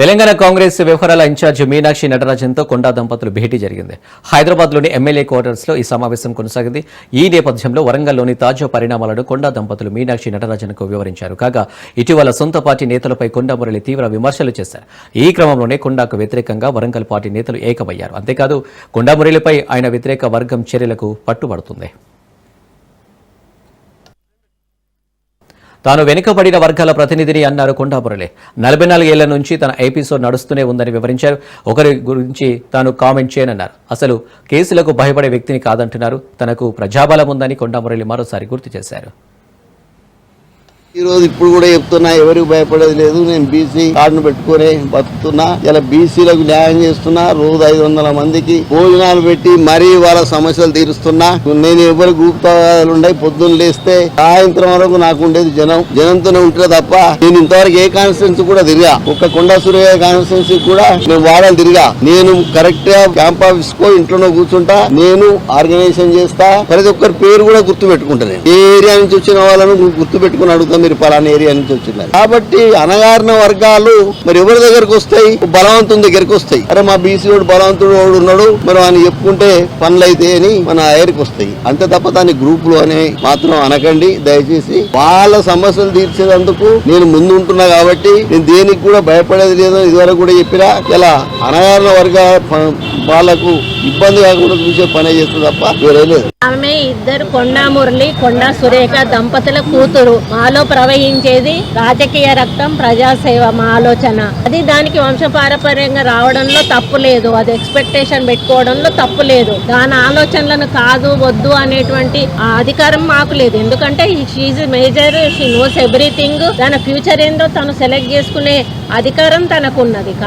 తెలంగాణ కాంగ్రెస్ వ్యవహారాల ఇన్ఛార్జ్ మీనాక్షి నటరాజన్తో కొండా దంపతులు భేటీ జరిగింది. హైదరాబాద్లోని ఎమ్మెల్యే క్వార్టర్స్లో ఈ సమావేశం కొనసాగింది. ఈ నేపథ్యంలో వరంగల్లోని తాజా పరిణామాలను కొండా దంపతులు మీనాక్షి నటరాజన్కు వివరించారు. కాగా ఇటీవల సొంత పార్టీ నేతలపై కొండా మురళి తీవ్ర విమర్శలు చేశారు. ఈ క్రమంలోనే కొండాకు వ్యతిరేకంగా వరంగల్ పార్టీ నేతలు ఏకమయ్యారు. అంతేకాదు కొండా మురళిపై ఆయన వ్యతిరేక వర్గం చర్యలకు పట్టుబడుతుంది. తాను వెనుకబడిన వర్గాల ప్రతినిధిని అన్నారు కొండాపురలే. నలభై నాలుగేళ్ళ నుంచి తన ఎపిసోడ్ నడుస్తూనే ఉందని వివరించారు. ఒకరి గురించి తాను కామెంట్ చేయనన్నారు. అసలు కేసులకు భయపడే వ్యక్తిని కాదంటున్నారు. తనకు ప్రజాబలం ఉందని కొండామురళి మరోసారి గుర్తు చేశారు. ఈ రోజు ఇప్పుడు కూడా చెప్తున్నా ఎవరికి భయపడేది లేదు నేను బీసీ కార్డును పెట్టుకుని బతుకుతున్నా. ఇలా బీసీలకు న్యాయం చేస్తున్నా రోజు ఐదు వందల మందికి భోజనాలు పెట్టి మరీ వాళ్ళ సమస్యలు తీరుస్తున్నా. నేను ఎవరు గ్రూప్ తగాదాలు పొద్దున్న లేస్తే సాయంత్రం వరకు నాకు ఉండేది జనం. జనంతోనే ఉంటే తప్ప నేను ఇంతవరకు ఏ కాన్స్టిట్యున్సీ కూడా తిరిగా. ఒక్క కొండా సూర్య కాన్స్టిట్యున్సీ కూడా నేను వాడాలి తిరిగా. నేను కరెక్ట్గా క్యాంప్ ఆఫీస్ కో ఇంట్లోనే కూర్చుంటా నేను ఆర్గనైజేషన్ చేస్తా. ప్రతి ఒక్కరి పేరు కూడా గుర్తు పెట్టుకుంటా నేను. ఏ ఏరియా నుంచి వచ్చిన వాళ్ళను గుర్తు పెట్టుకుని అడుగుతా మీరు పలానా ఏరియా నుంచి వచ్చినారు. కాబట్టి అనగారిన వర్గాలు మరి ఎవరి దగ్గరకు వస్తాయి? బలవంతుని దగ్గరికి వస్తాయి. అరే మా బీసీ వాడు బలవంతుడు వాడు ఉన్నాడు మరి ఆయన చెప్పుకుంటే పనులు అయితే అని మన ఆయనకి వస్తాయి. అంతే తప్ప దాని గ్రూపులు అని మాత్రం అనకండి. దయచేసి వాళ్ళ సమస్యలు తీర్చేందుకు నేను ముందు ఉంటున్నా కాబట్టి నేను దేనికి కూడా భయపడేది లేదు ఇదివరకు కూడా చెప్పినా. ఇలా అనగారిన వర్గ వాళ్ళకు ఇబ్బంది కాకుండా చూసే పని చేస్తుంది తప్ప వేరే లేదు. ఆమె ఇద్దరు కొండా మురళి కొండా సురేఖ దంపతుల కూతురు. మాలో ప్రవహించేది రాజకీయ రక్తం ప్రజాసేవ మా ఆలోచన. అది దానికి వంశపారపర్యంగా రావడంలో తప్పు లేదు. అది ఎక్స్పెక్టేషన్ పెట్టుకోవడంలో తప్పు లేదు. దాని ఆలోచనలను కాదు వద్దు అనేటువంటి ఆ అధికారం మాకు లేదు. ఎందుకంటే she's major she knows everything తన ఫ్యూచర్ ఏందో తను సెలెక్ట్ చేసుకునే అధికారం తనకున్నది.